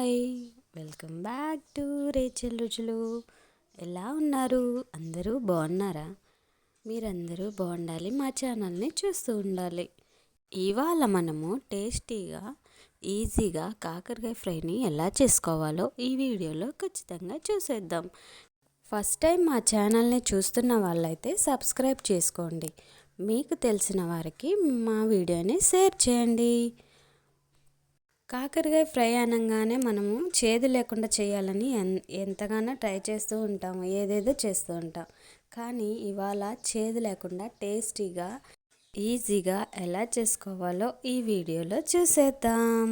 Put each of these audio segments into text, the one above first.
Hi. Welcome back to Rachel రుచులు. ఎలా ఉన్నారు? అందరూ బాగున్నారా? మీరందరూ బాగుండాలి మా ఛానల్ని చూస్తూ ఉండాలి. ఇవాళ మనము టేస్టీగా ఈజీగా కాకరకాయ ఫ్రైని ఎలా చేసుకోవాలో ఈ వీడియోలో ఖచ్చితంగా చూసేద్దాం. ఫస్ట్ టైం మా ఛానల్ని చూస్తున్న వాళ్ళైతే సబ్స్క్రైబ్ చేసుకోండి. మీకు తెలిసిన వారికి మా వీడియోని షేర్ చేయండి. కాకరకాయ ఫ్రై అనగానే మనము చేదు లేకుండా చేయాలని ఎంతగానో ట్రై చేస్తూ ఉంటాము ఏదేదో చేస్తూ ఉంటాం. కానీ ఇవాళ చేదు లేకుండా టేస్టీగా ఈజీగా ఎలా చేసుకోవాలో ఈ వీడియోలో చూసేద్దాం.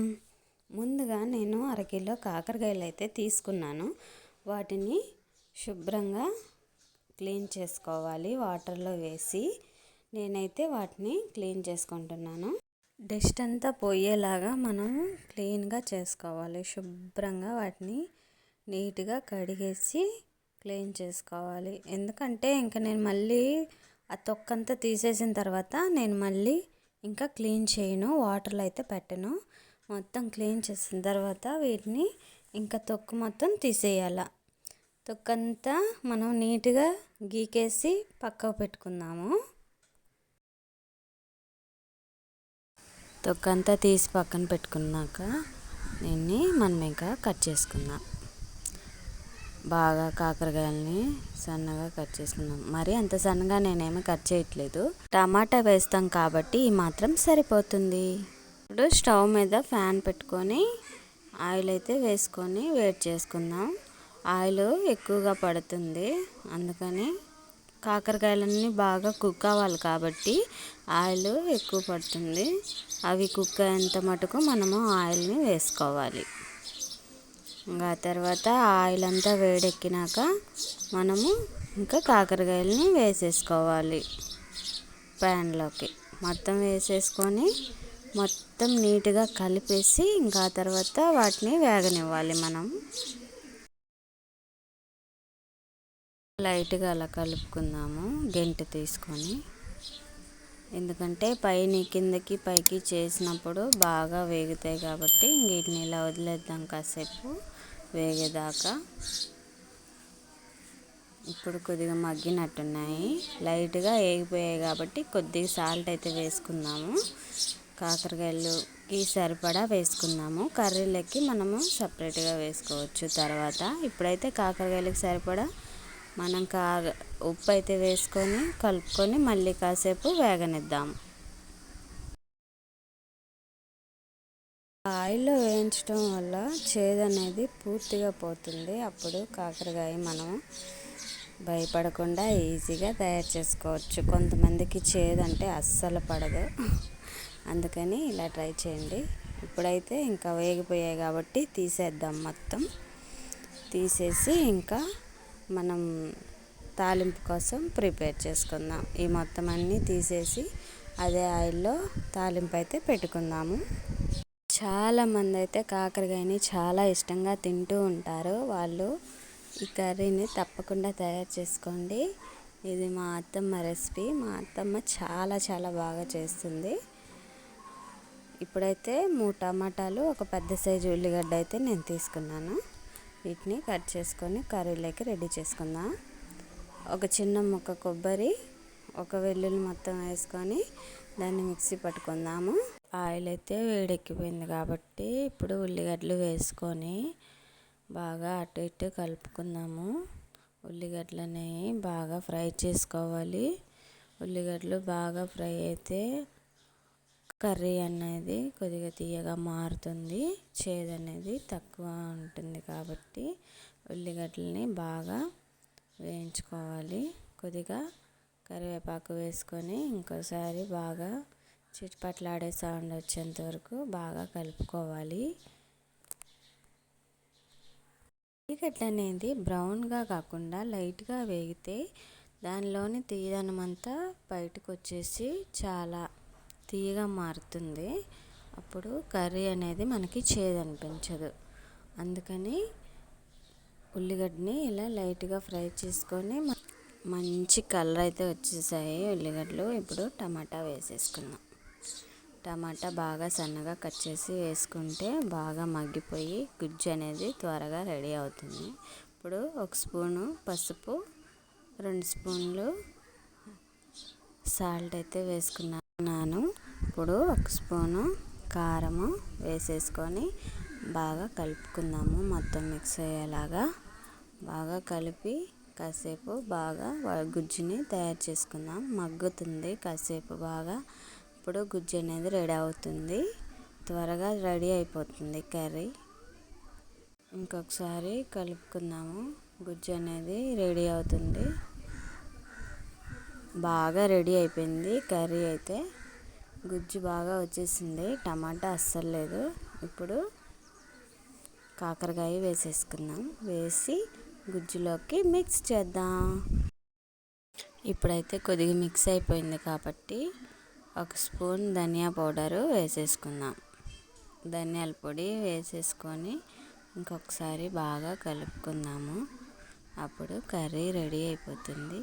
ముందుగా నేను అరకిలో కాకరకాయలు అయితే తీసుకున్నాను. వాటిని శుభ్రంగా క్లీన్ చేసుకోవాలి వాటర్లో వేసి నేనైతే వాటిని క్లీన్ చేసుకుంటున్నాను. డస్ట్ అంతా పోయేలాగా మనం క్లీన్గా చేసుకోవాలి. శుభ్రంగా వాటిని నీట్గా కడిగేసి క్లీన్ చేసుకోవాలి. ఎందుకంటే ఇంకా నేను మళ్ళీ ఆ తొక్కంతా తీసేసిన తర్వాత నేను మళ్ళీ ఇంకా క్లీన్ చేయను వాటర్లో అయితే పెట్టను. మొత్తం క్లీన్ చేసిన తర్వాత వీటిని ఇంకా తొక్కు మొత్తం తీసేయాల. తొక్కంతా మనం నీట్గా గీకేసి పక్కకు పెట్టుకుందాము. తొక్కంతా తీసి పక్కన పెట్టుకున్నాక దీన్ని మనం ఇంకా కట్ చేసుకుందాం. బాగా కాకరకాయలని సన్నగా కట్ చేసుకుందాం. మరి అంత సన్నగా నేనేమి కట్ చేయట్లేదు. టమాటా వేస్తాం కాబట్టి ఈ మాత్రం సరిపోతుంది. ఇప్పుడు స్టవ్ మీద ఫ్యాన్ పెట్టుకొని ఆయిల్ అయితే వేసుకొని వేడి చేసుకుందాం. ఆయిల్ ఎక్కువగా పడుతుంది. అందుకని కాకరకాయలన్నీ బాగా కుక్ అవ్వాలి కాబట్టి ఆయిల్ ఎక్కువ పడుతుంది. అవి కుక్ అయ్యేంత మటుకు మనము ఆయిల్ని వేసుకోవాలి. ఇంకా తర్వాత ఆయిల్ అంతా వేడెక్కినాక మనము ఇంకా కాకరకాయలని వేసేసుకోవాలి. ప్యాన్లోకి మొత్తం వేసేసుకొని మొత్తం నీట్గా కలిపేసి ఇంకా తర్వాత వాటిని వేగనివ్వాలి మనం. లైట్గా అలా కలుపుకుందాము గెంట తీసుకొని. ఎందుకంటే పైన కిందకి పైకి చేసినప్పుడు బాగా వేగుతాయి కాబట్టి వీటిని ఇలా వదిలేద్దాం కాసేపు వేగేదాకా. ఇప్పుడు కొద్దిగా మగ్గినట్టున్నాయి. లైట్గా వేగిపోయాయి కాబట్టి కొద్దిగా సాల్ట్ అయితే వేసుకుందాము. కాకరకాయలుకి సరిపడా వేసుకుందాము. కర్రీలకి మనము సపరేట్గా వేసుకోవచ్చు తర్వాత. ఇప్పుడైతే కాకరకాయలకి సరిపడా మనం కా ఉప్పు అయితే వేసుకొని కలుపుకొని మళ్ళీ కాసేపు వేగనిద్దాం. ఆయిల్లో వేయించడం వల్ల చేదు అనేది పూర్తిగా పోతుంది. అప్పుడు కాకరకాయ మనం భయపడకుండా ఈజీగా తయారు చేసుకోవచ్చు. కొంతమందికి చేదు అంటే అస్సలు పడదు. అందుకని ఇలా ట్రై చేయండి. ఇప్పుడైతే ఇంకా వేగిపోయాయి కాబట్టి తీసేద్దాం మొత్తం. తీసేసి ఇంకా మనం తాలింపు కోసం ప్రిపేర్ చేసుకుందాం. ఈ మొత్తం అన్నీ తీసేసి అదే ఆయిల్లో తాలింపు అయితే పెట్టుకుందాము. చాలామంది అయితే కాకరకాయని చాలా ఇష్టంగా తింటూ ఉంటారు. వాళ్ళు ఈ కర్రీని తప్పకుండా తయారు చేసుకోండి. ఇది మా అత్తమ్మ రెసిపీ. మా అత్తమ్మ చాలా చాలా బాగా చేస్తుంది. ఇప్పుడైతే మూడు టమాటాలు ఒక పెద్ద సైజు ఉల్లిగడ్డ అయితే నేను తీసుకున్నాను. వీటిని కట్ చేసుకొని కర్రీలోకి రెడీ చేసుకుందాం. ఒక చిన్న ముక్క కొబ్బరి ఒక వెల్లుల్లి మొత్తం వేసుకొని దాన్ని మిక్సీ పట్టుకుందాము. ఆయిల్ అయితే వేడెక్కిపోయింది కాబట్టి ఇప్పుడు ఉల్లిగడ్డలు వేసుకొని బాగా అటు ఇటు కలుపుకుందాము. ఉల్లిగడ్డలని బాగా ఫ్రై చేసుకోవాలి. ఉల్లిగడ్డలు బాగా ఫ్రై అయితే కర్రీ అనేది కొద్దిగా తీయగా మారుతుంది. చేదు అనేది తక్కువ ఉంటుంది కాబట్టి ఉల్లిగడ్డలని బాగా వేయించుకోవాలి. కొద్దిగా కరివేపాకు వేసుకొని ఇంకోసారి బాగా చిట్పట్లాడే సౌండ్ వచ్చేంత వరకు బాగా కలుపుకోవాలి. ఉల్లిగడ్డ అనేది బ్రౌన్గా కాకుండా లైట్గా వేగితే దానిలోని తీయదనం అంతా బయటకు వచ్చేసి చాలా తీయగా మారుతుంది. అప్పుడు కర్రీ అనేది మనకి చేదనిపించదు. అందుకని ఉల్లిగడ్డని ఇలా లైట్గా ఫ్రై చేసుకొని మంచి కలర్ అయితే వచ్చేసాయి ఉల్లిగడ్డలు. ఇప్పుడు టమాటా వేసేసుకుందాం. టమాటా బాగా సన్నగా కట్ చేసి వేసుకుంటే బాగా మగ్గిపోయి గుజ్జు అనేది త్వరగా రెడీ అవుతుంది. ఇప్పుడు ఒక స్పూను పసుపు రెండు స్పూన్లు సాల్ట్ అయితే వేసుకున్నాను నాను ఇప్పుడు ఒక స్పూను కారము వేసేసుకొని బాగా కలుపుకుందాము మొత్తం మిక్స్ అయ్యేలాగా. బాగా కలిపి కాసేపు బాగా గుజ్జుని తయారు చేసుకుందాం. మగ్గుతుంది కాసేపు బాగా. ఇప్పుడు గుజ్జు అనేది రెడీ అవుతుంది. త్వరగా రెడీ అయిపోతుంది కర్రీ. ఇంకొకసారి కలుపుకుందాము. గుజ్జు అనేది రెడీ అవుతుంది. బాగా రెడీ అయిపోయింది కర్రీ అయితే. గుజ్జు బాగా వచ్చేసింది. టమాటా అస్సలు లేదు. ఇప్పుడు కాకరకాయ వేసేసుకుందాం. వేసి గుజ్జులోకి మిక్స్ చేద్దాం. ఇప్పుడైతే కొద్దిగా మిక్స్ అయిపోయింది కాబట్టి ఒక స్పూన్ ధనియా పౌడరు వేసేసుకుందాం. ధనియాల పొడి వేసేసుకొని ఇంకొకసారి బాగా కలుపుకుందాము. అప్పుడు కర్రీ రెడీ అయిపోతుంది.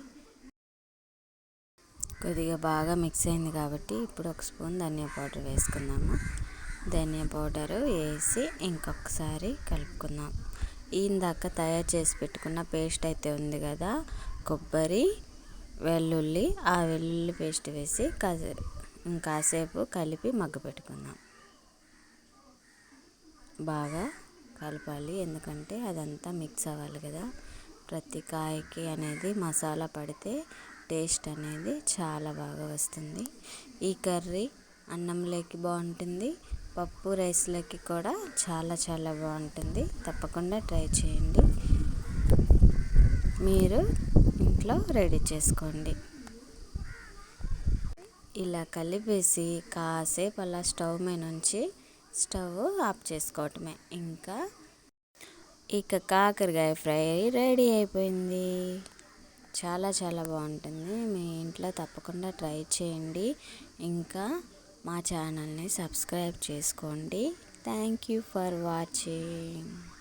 కొద్దిగా బాగా మిక్స్ అయింది కాబట్టి ఇప్పుడు ఒక స్పూన్ ధనియా పౌడర్ వేసుకుందాము. ధనియా పౌడరు వేసి ఇంకొకసారి కలుపుకుందాం. ఇందాక తయారు చేసి పెట్టుకున్న పేస్ట్ అయితే ఉంది కదా కొబ్బరి వెల్లుల్లి ఆ వెల్లుల్లి పేస్ట్ వేసి కాసే ఇంకాసేపు కలిపి మగ్గ పెట్టుకుందాం. బాగా కలపాలి ఎందుకంటే అదంతా మిక్స్ అవ్వాలి కదా. ప్రతి కాయకి అనేది మసాలా పడితే టేస్ట్ అనేది చాలా బాగా వస్తుంది. ఈ కర్రీ అన్నంలోకి బాగుంటుంది. పప్పు రైస్లోకి కూడా చాలా చాలా బాగుంటుంది. తప్పకుండా ట్రై చేయండి. మీరు ఇంట్లో రెడీ చేసుకోండి. ఇలా కలిపేసి కాసేపు అలా స్టవ్ మీద నుంచి స్టవ్ ఆఫ్ చేసుకోవటమే. ఇంకా ఇక కాకరకాయ ఫ్రై రెడీ అయిపోయింది. చాలా చాలా బాగుంటుంది. మీ ఇంట్లో తప్పకుండా ట్రై చేయండి. ఇంకా మా ఛానల్ని సబ్స్క్రైబ్ చేసుకోండి. Thank you for watching.